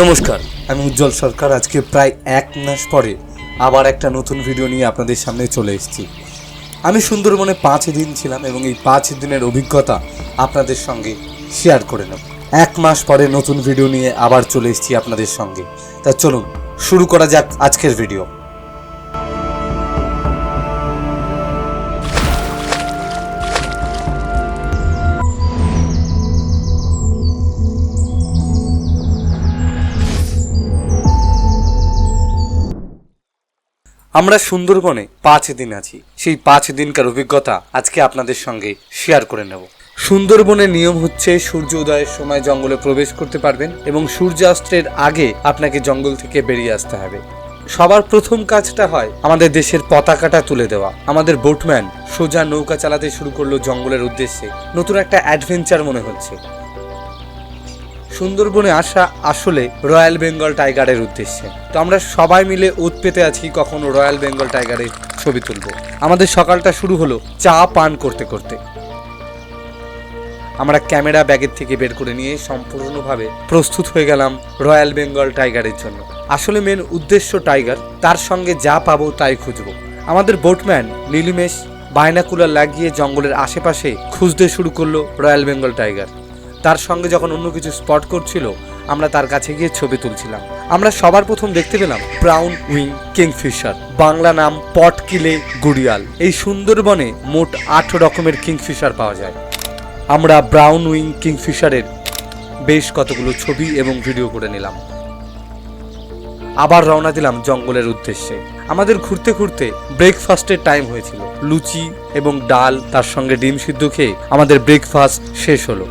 নমস্কার। আমি উজ্জ্বল সরকার, আজকে প্রায় এক মাস পরে আবার একটা নতুন ভিডিও নিয়ে আপনাদের সামনে চলে এসেছি। আমি সুন্দরবনে পাঁচ দিন ছিলাম এবং এই পাঁচ দিনের অভিজ্ঞতা আপনাদের সঙ্গে শেয়ার করে নেব। এক মাস পরে নতুন ভিডিও নিয়ে আবার চলে এসেছি আপনাদের সঙ্গে। তা চলুন, শুরু করা যাক আজকের ভিডিও আমরা সুন্দরবনে পাঁচ দিন আছি। সেই পাঁচ দিনকার অভিজ্ঞতা আজকে আপনাদের সঙ্গে শেয়ার করে নেব। সুন্দরবনের নিয়ম হচ্ছে সূর্য উদয়ের সময় জঙ্গলে প্রবেশ করতে পারবেন এবং সূর্যাস্তের আগে আপনাকে জঙ্গল থেকে বেরিয়ে আসতে হবে। সবার প্রথম কাজটা হয় আমাদের দেশের পতাকাটা তুলে দেওয়া। আমাদের বোটম্যান সোজা নৌকা চালাতে শুরু করল জঙ্গলের উদ্দেশ্যে। নতুন একটা অ্যাডভেঞ্চার মনে হচ্ছে। সুন্দরবনে আসা আসলে রয়্যাল বেঙ্গল টাইগারের উদ্দেশ্যে। তো আমরা সবাই মিলে ওত পেতে আছি কখন রয়্যাল বেঙ্গল টাইগারের ছবি তুলব। আমাদের সকালটা শুরু হলো চা পান করতে করতে। আমরা ক্যামেরা ব্যাগের থেকে বের করে নিয়ে সম্পূর্ণভাবে প্রস্তুত হয়ে গেলাম রয়্যাল বেঙ্গল টাইগারের জন্য। আসলে মেন উদ্দেশ্য টাইগার, তার সঙ্গে যা পাবো তাই খুঁজবো। আমাদের বোটম্যান নীলিমেশ বায়নাকুলার লাগিয়ে জঙ্গলের আশেপাশে খুঁজতে শুরু করল রয়্যাল বেঙ্গল টাইগার। তার সঙ্গে যখন অন্য কিছু স্পট করছিল, আমরা তার কাছে গিয়ে ছবি তুলছিলাম। আমরা সবার প্রথম দেখতে পেলাম ব্রাউন উইং কিংফিশার বাংলা নাম পটকিলে গুড়িয়াল। এই সুন্দরবনে মোট আট রকমের কিংফিশার পাওয়া যায়। আমরা ব্রাউন উইং কিংফিশারের বেশ কতগুলো ছবি এবং ভিডিও করে নিলাম। আবার রওনা দিলাম জঙ্গলের উদ্দেশ্যে। আমাদের ঘুরতে ঘুরতে ব্রেকফাস্টের টাইম হয়েছিল। লুচি এবং ডাল তার সঙ্গে ডিম সিদ্ধ খেয়ে আমাদের ব্রেকফাস্ট শেষ হলো।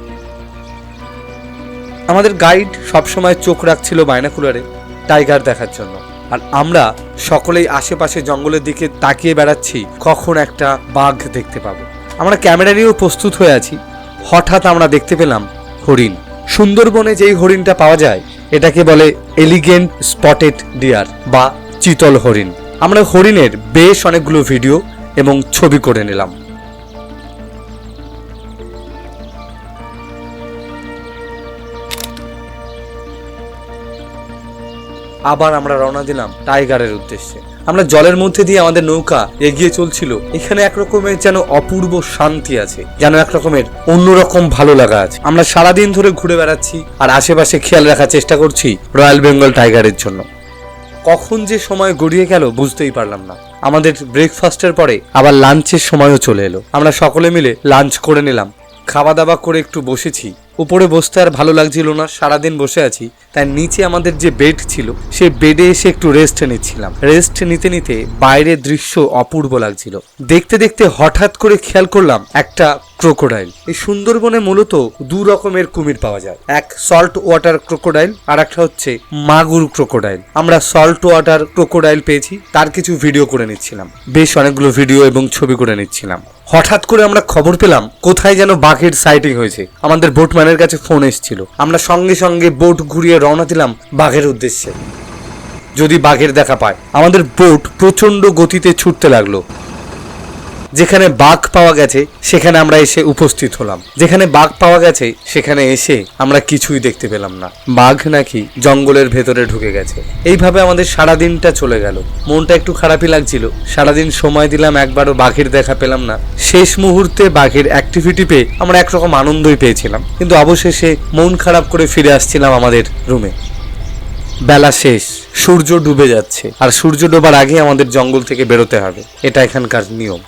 আমাদের গাইড সবসময় চোখ রাখছিল বাইনাকুলারে টাইগার দেখার জন্য। আর আমরা সকলেই আশেপাশে জঙ্গলের দিকে তাকিয়ে বেড়াচ্ছি, কখন একটা বাঘ দেখতে পাবো। আমরা ক্যামেরা নিয়েও প্রস্তুত হয়ে আছি। হঠাৎ আমরা দেখতে পেলাম হরিণ। সুন্দরবনে যেই হরিণটা পাওয়া যায়, এটাকে বলে এলিগেন্ট স্পটেড ডিয়ার বা চিতল হরিণ। আমরা হরিণের বেশ অনেকগুলো ভিডিও এবং ছবি করে নিলাম। আবার আমরা রওনা দিলাম টাইগারের উদ্দেশ্যে। আমরা জলের মধ্যে দিয়ে আমাদের নৌকা এগিয়ে চলছিল। এখানে একরকমের যেন অপূর্ব শান্তি আছে, যেন একরকমের অন্যরকম ভালো লাগা আছে। আমরা সারাদিন ধরে ঘুরে বেড়াচ্ছি আর আশেপাশে খেয়াল রাখার চেষ্টা করছি রয়্যাল বেঙ্গল টাইগারের জন্য। কখন যে সময় গড়িয়ে গেল বুঝতেই পারলাম না। আমাদের ব্রেকফাস্টের পরে আবার লাঞ্চের সময়ও চলে এলো। আমরা সকলে মিলে লাঞ্চ করে নিলাম। খাওয়া দাওয়া করে একটু বসেছি। উপরে বসতে আর ভালো লাগছিল না, সারাদিন বসে আছি। তাই নিচে আমাদের যে বেড ছিল, সে বেডে এসে একটু রেস্ট নিচ্ছিলাম। রেস্ট নিতে নিতে বাইরের দৃশ্য অপূর্ব লাগছিল। দেখতে দেখতে হঠাৎ করে খেয়াল করলাম একটা ক্রোকোডাইল এই সুন্দরবনে মূলত দু রকমের কুমির পাওয়া যায়। এক সল্ট ওয়াটার ক্রোকোডাইল আর একটা হচ্ছে মাগুর ক্রোকোডাইল আমরা সল্ট ওয়াটার ক্রোকোডাইল পেয়েছি, তার কিছু ভিডিও করে নিচ্ছিলাম। বেশ অনেকগুলো ভিডিও এবং ছবি করে নিচ্ছিলাম। হঠাৎ করে আমরা খবর পেলাম, কোথায় যেন বাঘের সাইটিং হয়েছে। আমাদের বোটম্যানের কাছে ফোন এসেছিল। আমরা সঙ্গে সঙ্গে বোট ঘুরিয়ে রওনা দিলাম বাঘের উদ্দেশ্যে। যদি বাঘের দেখা পায়, আমাদের বোট প্রচণ্ড গতিতে ছুটতে লাগল। যেখানে বাঘ পাওয়া গেছে, সেখানে আমরা এসে উপস্থিত হলাম। যেখানে বাঘ পাওয়া গেছে, সেখানে এসে আমরা কিছুই দেখতে পেলাম না। বাঘ নাকি জঙ্গলের ভেতরে ঢুকে গেছে। এইভাবে আমাদের সারা দিনটা চলে গেল। মনটা একটু খারাপই লাগছিল। সারাদিন সময় দিলাম, একবারও বাঘের দেখা পেলাম না। শেষ মুহূর্তে বাঘের অ্যাক্টিভিটি পেয়ে আমরা একরকম আনন্দই পেয়েছিলাম। কিন্তু অবশেষে মন খারাপ করে ফিরে আসছিলাম আমাদের রুমে। বেলা শেষ। সূর্য ডুবে যাচ্ছে। আর সূর্য ডোবার আগে আমাদের জঙ্গল থেকে বেরোতে হবে। এটা এখানকার নিয়ম।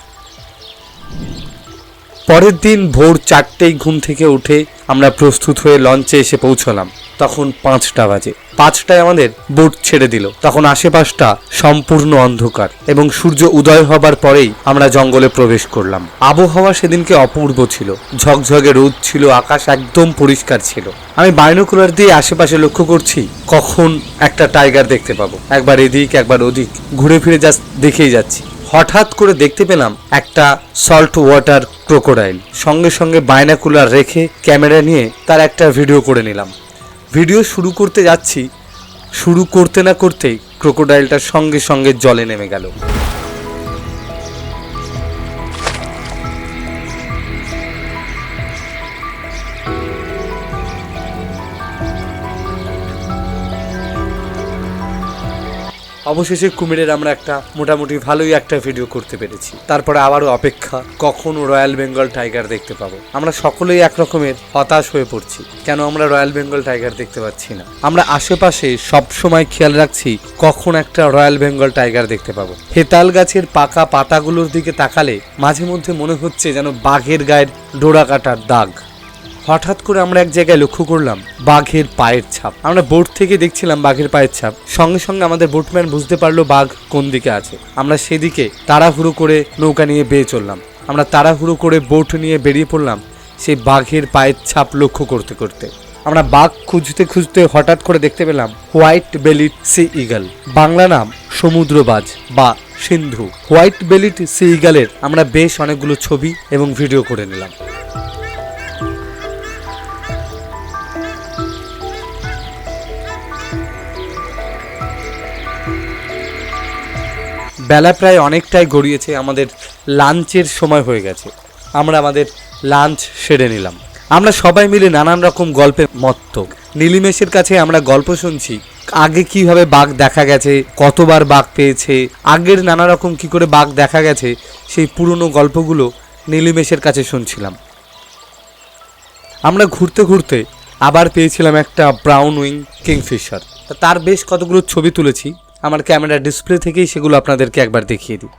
পরের দিন ভোর চারটেই ঘুম থেকে উঠে আমরা প্রস্তুত হয়ে লঞ্চে এসে পৌঁছলাম। তখন পাঁচটা বাজে। পাঁচটায় আমাদের বোট ছেড়ে দিল। তখন আশেপাশটা সম্পূর্ণ অন্ধকার এবং সূর্য উদয় হবার পরেই আমরা জঙ্গলে প্রবেশ করলাম। আবহাওয়া সেদিনকে অপূর্ব ছিল। ঝকঝকে রোদ ছিল, আকাশ একদম পরিষ্কার ছিল। আমি বাইনোকুলার দিয়ে আশেপাশে লক্ষ্য করছি, কখন একটা টাইগার দেখতে পাবো। একবার এদিক, একবার ওদিক। ঘুরে ফিরে জাস্ট দেখেই যাচ্ছি। হঠাৎ করে দেখতে পেলাম একটা সল্ট ওয়াটার ক্রোকোডাইল সঙ্গে সঙ্গে বাইনাকুলার রেখে ক্যামেরা নিয়ে তার একটা ভিডিও করে নিলাম। ভিডিও শুরু করতে যাচ্ছি, শুরু করতে না করতেই ক্রোকোডাইলটা সঙ্গে সঙ্গে জলে নেমে গেল। অবশেষে কুমিরের আমরা একটা মোটামুটি ভালোই একটা ভিডিও করতে পেরেছি। তারপরে আবারও অপেক্ষা, কখন রয়্যাল বেঙ্গল টাইগার দেখতে পাবো? আমরা সকলেই এক রকমের হতাশ হয়ে পড়ছি। কেন আমরা রয়্যাল বেঙ্গল টাইগার দেখতে পাচ্ছি না? আমরা আশেপাশে সব সময় খেয়াল রাখছি, কখন একটা রয়্যাল বেঙ্গল টাইগার দেখতে পাবো। হেতাল গাছের পাকা পাতাগুলোর দিকে তাকালে মাঝে মধ্যে মনে হচ্ছে যেন বাঘের গায়ের ডোরা কাটার দাগ। হঠাৎ করে আমরা এক জায়গায় লক্ষ্য করলাম, বাঘের পায়ের ছাপ। আমরা বোট থেকে দেখছিলাম বাঘের পায়ের ছাপ। সঙ্গে সঙ্গে আমাদের বোটম্যান বুঝতে পারল বাঘ কোন দিকে আছে। আমরা সেদিকে তাড়াহুড়ো করে নৌকা নিয়ে বেয়ে চললাম। আমরা তাড়াহুড়ো করে বোট নিয়ে বেরিয়ে পড়লাম সেই বাঘের পায়ের ছাপ লক্ষ্য করতে করতে। আমরা বাঘ খুঁজতে খুঁজতে হঠাৎ করে দেখতে পেলাম white bellied sea eagle. Bangla নাম সমুদ্রবাজ বা সিন্ধু। হোয়াইট বেলিট সি ইগলের আমরা বেশ অনেকগুলো ছবি এবং ভিডিও করে নিলাম। বেলা প্রায় অনেকটাই গড়িয়েছে, আমাদের লাঞ্চের সময় হয়ে গেছে। আমরা আমাদের লাঞ্চ সেরে নিলাম। আমরা সবাই মিলে নানান রকম গল্পে মত্ত। নীলিমেশের কাছে আমরা গল্প শুনছি, আগে কীভাবে বাঘ দেখা গেছে, কতবার বাঘ পেয়েছে, আগের নানা রকম কি করে বাঘ দেখা গেছে, সেই পুরনো গল্পগুলো নীলিমেশের কাছে শুনছিলাম। আমরা ঘুরতে ঘুরতে আবার পেয়েছিলাম একটা ব্রাউন উইং কিংফিশার। তার বেশ কতগুলো ছবি তুলেছি আমার ক্যামেরা ডিসপ্লে থেকেই সেগুলো আপনাদেরকে একবার দেখিয়ে দিই।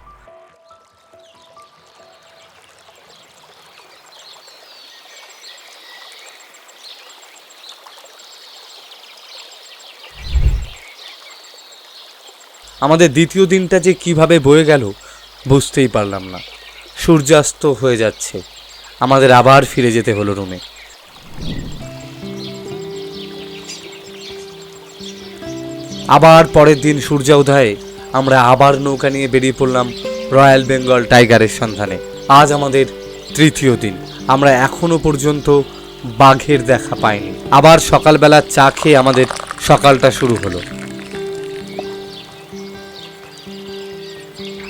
আমাদের দ্বিতীয় দিনটা যে কীভাবে বয়ে গেল, বুঝতেই পারলাম না। সূর্যাস্ত হয়ে যাচ্ছে। আমাদের আবার ফিরে যেতে হলো রুমে। আবার পরের দিন সূর্য উদয়ে আমরা আবার নৌকা নিয়ে বেরিয়ে পড়লাম রয়্যাল বেঙ্গল টাইগারের সন্ধানে। আজ আমাদের তৃতীয় দিন। আমরা এখনও পর্যন্ত বাঘের দেখা পাইনি। আবার সকালবেলা চা খেয়ে আমাদের সকালটা শুরু হলো।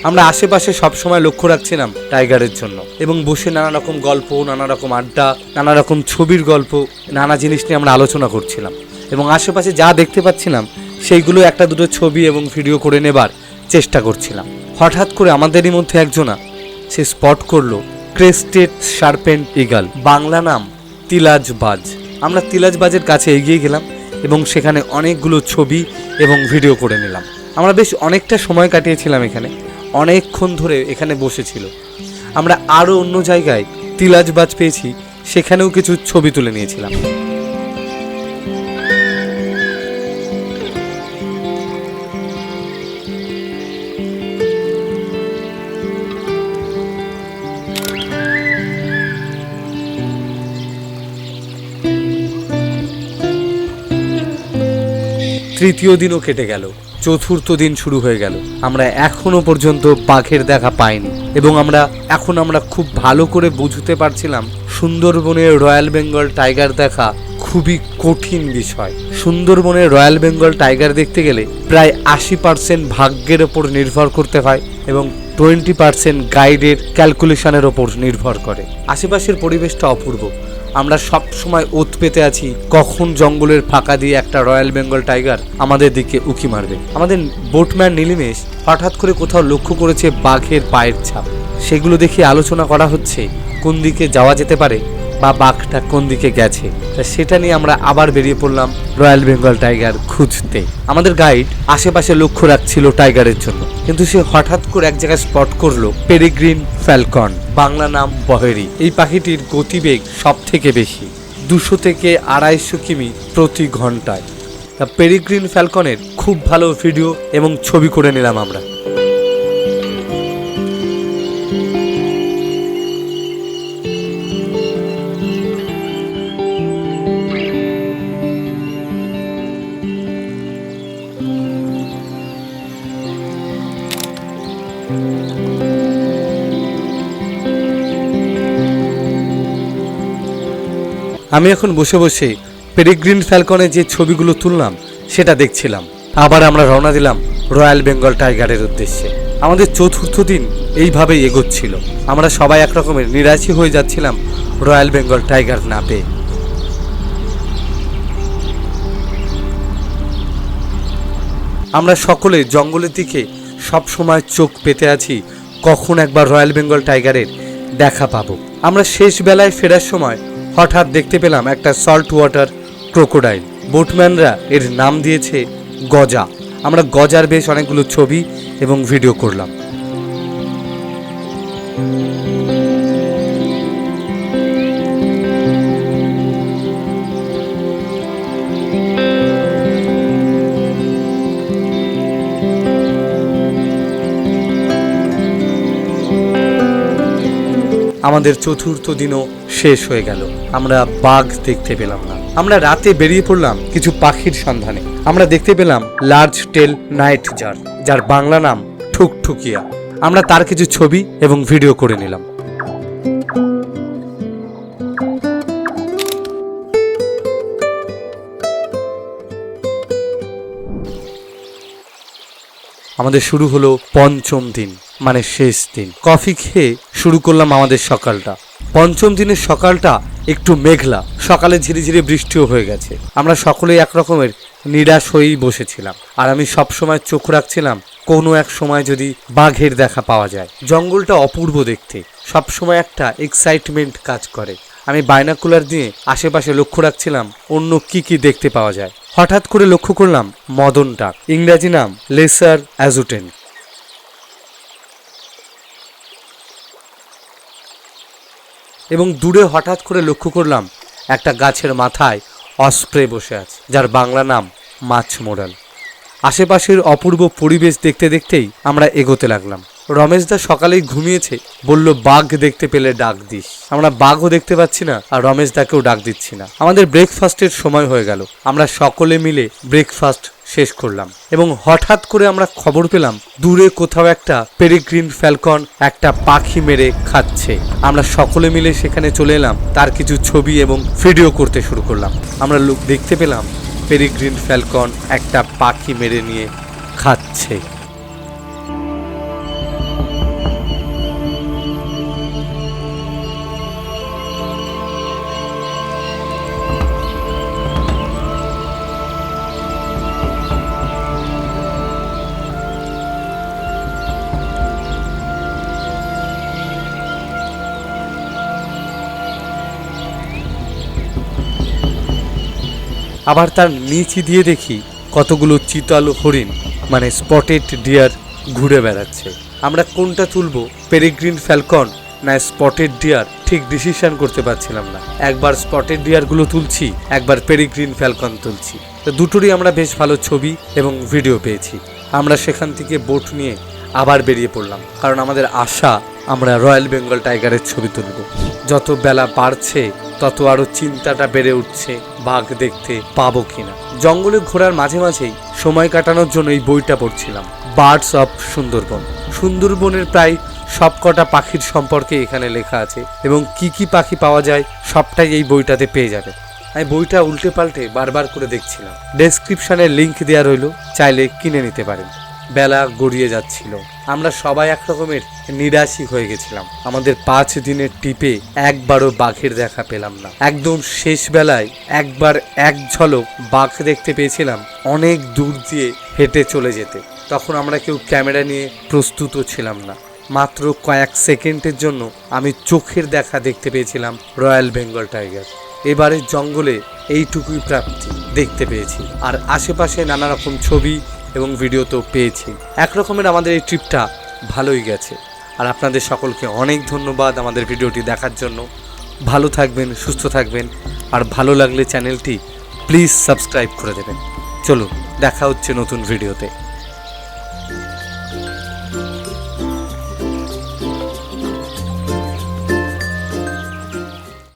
আমরা আশেপাশে সবসময় লক্ষ্য রাখছিলাম টাইগারের জন্য এবং বসে নানা রকম গল্প নানা রকম আড্ডা নানা রকম ছবির গল্প, নানা জিনিস নিয়ে আমরা আলোচনা করছিলাম এবং আশেপাশে যা দেখতে পাচ্ছিলাম সেইগুলো একটা দুটো ছবি এবং ভিডিও করে নেবার চেষ্টা করছিলাম। হঠাৎ করে আমাদেরই মধ্যে একজনা, সে স্পট করল, ক্রেস্টেড শার্পেন্ট ইগাল। বাংলা নাম তিলাজবাজ আমরা তিলাজবাজের কাছে এগিয়ে গেলাম এবং সেখানে অনেকগুলো ছবি এবং ভিডিও করে নিলাম। আমরা বেশ অনেকটা সময় কাটিয়েছিলাম এখানে। অনেকক্ষণ ধরে এখানে বসেছিল। আমরা আরও অন্য জায়গায় তিলাজবাজ পেয়েছি, সেখানেও কিছু ছবি তুলে নিয়েছিলাম। তৃতীয় দিনও কেটে গেল। চতুর্থ দিন শুরু হয়ে গেল। আমরা এখনও পর্যন্ত বাঘের দেখা পাইনি এবং আমরা, এখন আমরা খুব ভালো করে বুঝতে পারছিলাম সুন্দরবনের রয়্যাল বেঙ্গল টাইগার দেখা খুবই কঠিন বিষয়। সুন্দরবনের রয়্যাল বেঙ্গল টাইগার দেখতে গেলে প্রায় আশি পার্সেন্ট ভাগ্যের ওপর নির্ভর করতে হয় এবং টোয়েন্টি পার্সেন্ট গাইডের ক্যালকুলেশনের ওপর নির্ভর করে। আশেপাশের পরিবেশটা অপূর্ব। আমরা সব সময় ওত পেতে আছি। কখন জঙ্গলের ফাঁকা দিয়ে একটা রয়্যাল বেঙ্গল টাইগার আমাদের দিকে উকি মারবে? আমাদের বোটম্যান নীলিমেশ হঠাৎ করে কোথাও লক্ষ্য করেছে বাঘের পায়ের ছাপ। সেগুলো দেখে আলোচনা করা হচ্ছে, কোন দিকে যাওয়া যেতে পারে। বা বাঘটা কোন দিকে গেছে? তা সেটা নিয়ে আমরা আবার বেরিয়ে পড়লাম রয়্যাল বেঙ্গল টাইগার খুঁজতে। আমাদের গাইড আশেপাশে লক্ষ্য রাখছিল টাইগারের জন্য। কিন্তু সে হঠাৎ করে এক জায়গায় স্পট করল, পেরিগ্রিন ফ্যালকন, বাংলা নাম বহেরি। এই পাখিটির গতিবেগ সব থেকে বেশি, দুশো থেকে আড়াইশো কিমি প্রতি ঘন্টায়। তা পেরিগ্রিন ফ্যালকনের খুব ভালো ভিডিও এবং ছবি করে নিলাম আমরা। আমি এখন বসে বসে পেরিগ্রিন ফ্যালকনে যে ছবিগুলো তুললাম, সেটা দেখছিলাম। আবার আমরা রওনা দিলাম রয়্যাল বেঙ্গল টাইগারের উদ্দেশ্যে। আমাদের চতুর্থ দিন এইভাবেই এগোচ্ছিল। আমরা সবাই এক রকমের নিরাশই হয়ে যাচ্ছিলাম রয়্যাল বেঙ্গল টাইগার না পেয়ে। আমরা সকলে জঙ্গলের দিকে সব সময় চোখ পেতে আছি, কখন একবার রয়্যাল বেঙ্গল টাইগারের দেখা পাবো। আমরা শেষ বেলায় ফেরার সময় হঠাৎ দেখতে পেলাম একটা সল্ট ওয়াটার ক্রোকোডাইল বোটম্যানরা এর নাম দিয়েছে গজা। আমরা গজার বেশ অনেকগুলো ছবি এবং ভিডিও করলাম। আমাদের চতুর্থ দিনও শেষ হয়ে গেল। আমরা বাঘ দেখতে পেলাম না। আমরা রাতে বেরিয়ে পড়লাম কিছু পাখির সন্ধানে। আমরা দেখতে পেলাম লার্জ টেল নাইট জার যার বাংলা নাম ঠুকঠুকিয়া। আমরা তার কিছু ছবি এবং ভিডিও করে নিলাম। আমাদের শুরু হলো পঞ্চম দিন। মানে শেষ দিন। কফি খেয়ে শুরু করলাম আমাদের সকালটা। পঞ্চম দিনের সকালটা একটু মেঘলা। সকালে ঝিরে ঝিরে বৃষ্টিও হয়ে গেছে। আমরা সকলেই এক রকমের নিরাশ হয়েই বসেছিলাম। আর আমি সব সময় চোখ রাখছিলাম, কোনো এক সময় যদি বাঘের দেখা পাওয়া যায়। জঙ্গলটা অপূর্ব দেখতে। সব সময় একটা এক্সাইটমেন্ট কাজ করে। আমি বাইনাকুলার দিয়ে আশেপাশে লক্ষ্য রাখছিলাম, অন্য কি কি দেখতে পাওয়া যায়। হঠাৎ করে লক্ষ্য করলাম মদন ডাক ইংরাজি নাম, লেসার অ্যাজুটেন। এবং দূরে হঠাৎ করে লক্ষ্য করলাম একটা গাছের মাথায় অস্প্রে বসে আছে, যার বাংলা নাম মাছ মোড়াল। আশেপাশের অপূর্ব পরিবেশ দেখতে দেখতেই আমরা এগোতে লাগলাম। রমেশদা সকালেই ঘুমিয়েছে, বলল, বাঘ দেখতে পেলে ডাক দিস। আমরা বাঘও দেখতে পাচ্ছি না, আর রমেশ রমেশদাকেও ডাক দিচ্ছি না। আমাদের ব্রেকফাস্টের সময় হয়ে গেল। আমরা সকলে মিলে ব্রেকফাস্ট শেষ করলাম। এবং হঠাৎ করে আমরা খবর পেলাম, দূরে কোথাও একটা পেরিগ্রিন ফ্যালকন একটা পাখি মেরে খাচ্ছে। আমরা সকলে মিলে সেখানে চলে এলাম, তার কিছু ছবি এবং ভিডিও করতে শুরু করলাম। আমরা লোক দেখতে পেলাম, পেরিগ্রিন ফ্যালকন একটা পাখি মেরে নিয়ে খাচ্ছে। আবার তার নিচে দিয়ে দেখি কতগুলো চিতাল হরিণ মানে স্পটেড ডিয়ার ঘুরে বেড়াচ্ছে। আমরা কোনটা তুলবো? পেরিগ্রিন ফ্যালকন না স্পটেড ডিয়ার ঠিক ডিসিশন করতে পারছিলাম না। একবার স্পটেড ডিয়ারগুলো তুলছি, একবার পেরিগ্রিন ফ্যালকন তুলছি। তো দুটোরই আমরা বেশ ভালো ছবি এবং ভিডিও পেয়েছি। আমরা সেখান থেকে বোট নিয়ে আবার বেরিয়ে পড়লাম। কারণ আমাদের আশা, আমরা রয়্যাল বেঙ্গল টাইগারের ছবি তুলব। যত বেলা বাড়ছে, তত আরও চিন্তাটা বেড়ে উঠছে। বাঘ দেখতে পাবো কিনা। জঙ্গলে ঘোরার মাঝে মাঝেই সময় কাটানোর জন্য এই বইটা পড়ছিলাম বার্ডস অফ সুন্দরবন সুন্দরবনের প্রায় সবকটা পাখির সম্পর্কে এখানে লেখা আছে এবং কি কি পাখি পাওয়া যায় সবটাই এই বইটাতে পেয়ে যাবে। আমি বইটা উল্টে পাল্টে বারবার করে দেখছিলাম। ডেসক্রিপশনে লিংক দেওয়া রইল, চাইলে কিনে নিতে পারেন। বেলা গড়িয়ে যাচ্ছিল। আমরা সবাই এক রকমের নিরাশই হয়ে গেছিলাম। আমাদের পাঁচ দিনের টিপে একবারও বাঘের দেখা পেলাম না। একদম শেষ বেলায় একবার এক ঝলক বাঘ দেখতে পেয়েছিলাম অনেক দূর দিয়ে হেঁটে চলে যেতে। তখন আমরা কেউ ক্যামেরা নিয়ে প্রস্তুত ছিলাম না। মাত্র কয়েক সেকেন্ডের জন্য আমি চোখের দেখা দেখতে পেয়েছিলাম রয়্যাল বেঙ্গল টাইগার। এবারে জঙ্গলে এইটুকুই প্রাপ্তি দেখতে পেয়েছি। আর আশেপাশে নানা রকম ছবি এবং ভিডিও তো পেয়েছি। একরকমের আমাদের এই ট্রিপটা ভালোই গেছে। আর আপনাদের সকলকে অনেক ধন্যবাদ আমাদের ভিডিওটি দেখার জন্য। ভালো থাকবেন, সুস্থ থাকবেন। আর ভালো লাগলে চ্যানেলটি প্লিজ সাবস্ক্রাইব করে দেবেন। চলুন, দেখা হচ্ছে নতুন ভিডিওতে।